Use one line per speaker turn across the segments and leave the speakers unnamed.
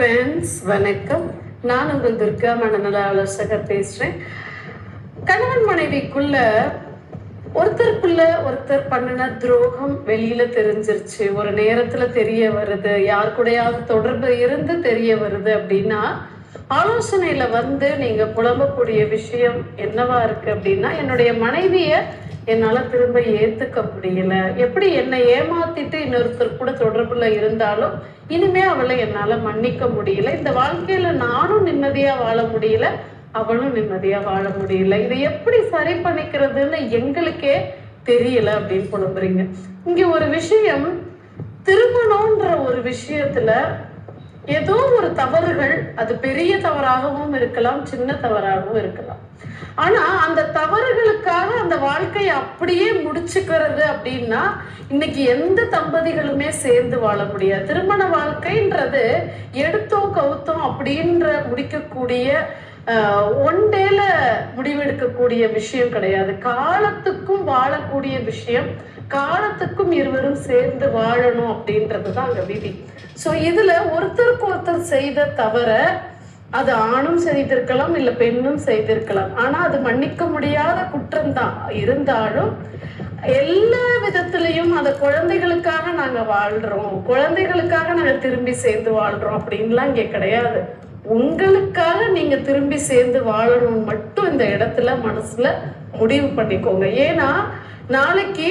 Friends வணக்கம். நான் உங்கள் துர்கா மனநல ஆலோசகர் பேசுறேன். கணவன் மனைவிக்குள்ள ஒருத்தருக்குள்ள ஒருத்தர் பண்ணின துரோகம் வெளியில தெரிஞ்சிருச்சு. ஒரு நேரத்துல தெரிய வருது. யார் கூடயாவது தொடர்பு இருந்து தெரிய வருது அப்படின்னா ஆலோசனையில வந்து நீங்க புலம்பக்கூடிய விஷயம் என்னவா இருக்கு அப்படின்னா என்னுடைய மனைவிய என்னால திரும்ப ஏத்துக்க முடியல. எப்படி என்னை ஏமாத்திட்டு இன்னொருத்தர் கூட தொடர்புல இருந்தாலும் இனிமே அவளை என்னால மன்னிக்க முடியல. இந்த வாழ்க்கையில நானும் நிம்மதியா வாழ முடியல அவளும் நிம்மதியா வாழ முடியல. இதை எப்படி சரி பண்ணிக்கிறதுன்னு எங்களுக்கே தெரியல அப்படின்னு புலம்புறீங்க. இங்க ஒரு விஷயம் திருமணம்ன்ற ஒரு விஷயத்துல ஏதோ ஒரு தவறுகள் அது பெரிய தவறாகவும் இருக்கலாம் சின்ன தவறாகவும் இருக்கலாம். ஆனா அந்த தவறுகளுக்காக அந்த வாழ்க்கையை அப்படியே முடிச்சுக்கிறது அப்படின்னா இன்னைக்கு எந்த தம்பதிகளுமே சேர்ந்து வாழ முடியாது. திருமண வாழ்க்கைன்றது எடுத்தோம் கவுத்தோம் அப்படின்ற முடிக்கக்கூடிய ஒன் டேல முடிவெடுக்கக்கூடிய விஷயம் கிடையாது. காலத்துக்கும் வாழக்கூடிய விஷயம் காலத்துக்கும் இருவரும் சேர்ந்து வாழணும் அப்படின்றது தான் அங்க விதி. ஸோ இதுல ஒருத்தருக்கு ஒருத்தர் செய்த தவற அது ஆணும் செய்திருக்கலாம் இல்ல பெண்ணும் செய்திருக்கலாம். ஆனா அது மன்னிக்க முடியாத குற்றம் தான். இருந்தாலும் எல்லா விதத்திலையும் அந்த குழந்தைகளுக்காக நாங்க வாழ்றோம். குழந்தைகளுக்காக நாங்க திரும்பி சேர்ந்து வாழ்றோம் அப்படின்லாம் இங்க கிடையாது. உங்களுக்காக நீங்க திரும்பி சேர்ந்து வாழணும் மட்டும் இந்த இடத்துல மனசுல முடிவு பண்ணிக்கோங்க. ஏன்னா நாளைக்கு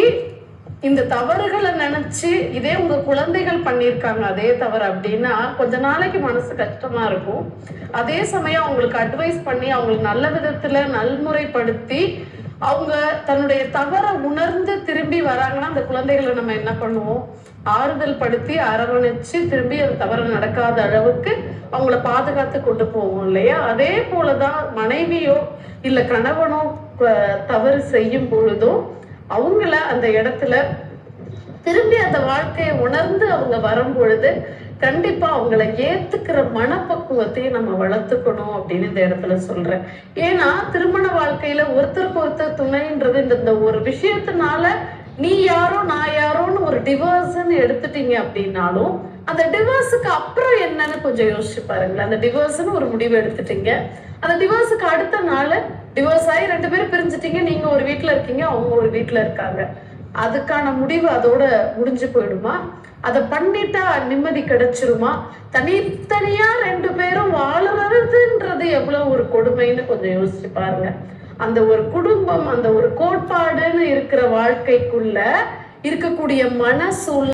இந்த தவறுகளை நினைச்சு இதே உங்க குழந்தைகள் பண்ணியிருக்காங்க அதே தவறு அப்படின்னா கொஞ்ச நாளைக்கு மனசு கஷ்டமா இருக்கும். அதே சமயம் அவங்களுக்கு அட்வைஸ் பண்ணி அவங்களுக்கு நல்ல விதத்துல நல்முறைப்படுத்தி அவங்க தன்னுடைய தவறை உணர்ந்து திரும்பி வராங்கன்னா அந்த குழந்தைகளை நம்ம என்ன பண்ணுவோம்? ஆறுதல் படுத்தி அரவணைச்சு திரும்பி அந்த தவறு நடக்காத அளவுக்கு அவங்கள பாதுகாத்து கொண்டு போவோம் இல்லையா? அதே போலதான் மனைவியோ இல்ல கணவனோ தவறு செய்யும் பொழுதும் அவங்கள அந்த இடத்துல திரும்பி அந்த வாழ்க்கையை உணர்ந்து அவங்க வரும் பொழுது கண்டிப்பா அவங்கள ஏத்துக்கிற மனப்பக்குவத்தையும் நம்ம வளர்த்துக்கணும் அப்படின்னு இந்த இடத்துல சொல்றேன். ஏன்னா திருமண வாழ்க்கையில ஒருத்தருக்கு ஒருத்தர் துணைன்றது இந்த இந்த ஒரு விஷயத்தினால நீ யாரோ நான் யாரோன்னு ஒரு டிவோர்ஸ்ன்னு எடுத்துட்டீங்க அப்படின்னாலும் அந்த டிவோர்ஸுக்கு அப்புறம் என்னன்னு கொஞ்சம் யோசிச்சு பாருங்களேன். அந்த டிவோர்ஸ்னு ஒரு முடிவு எடுத்துட்டீங்க. அந்த டிவோர்ஸுக்கு அடுத்த நாள் டிவோர்ஸ் ஆகி ரெண்டு பேரும் பிரிஞ்சுட்டீங்க. நீங்க ஒரு வீட்டில் இருக்கீங்க அவங்க ஒரு வீட்டில் இருக்காங்க. அதுக்கான முடிவு அதோட முடிஞ்சு போயிடுமா? அதை பண்ணிட்டா நிம்மதி கிடைச்சிருமா? தனித்தனியா ரெண்டு பேரும் வாழறதுன்றது எவ்வளவு ஒரு கொடுமைன்னு கொஞ்சம் யோசிச்சு பாருங்க. அந்த ஒரு குடும்பம் அந்த ஒரு கோட்பாடுன்னு இருக்கிற வாழ்க்கைக்குள்ள இருக்கக்கூடிய மன சூழ்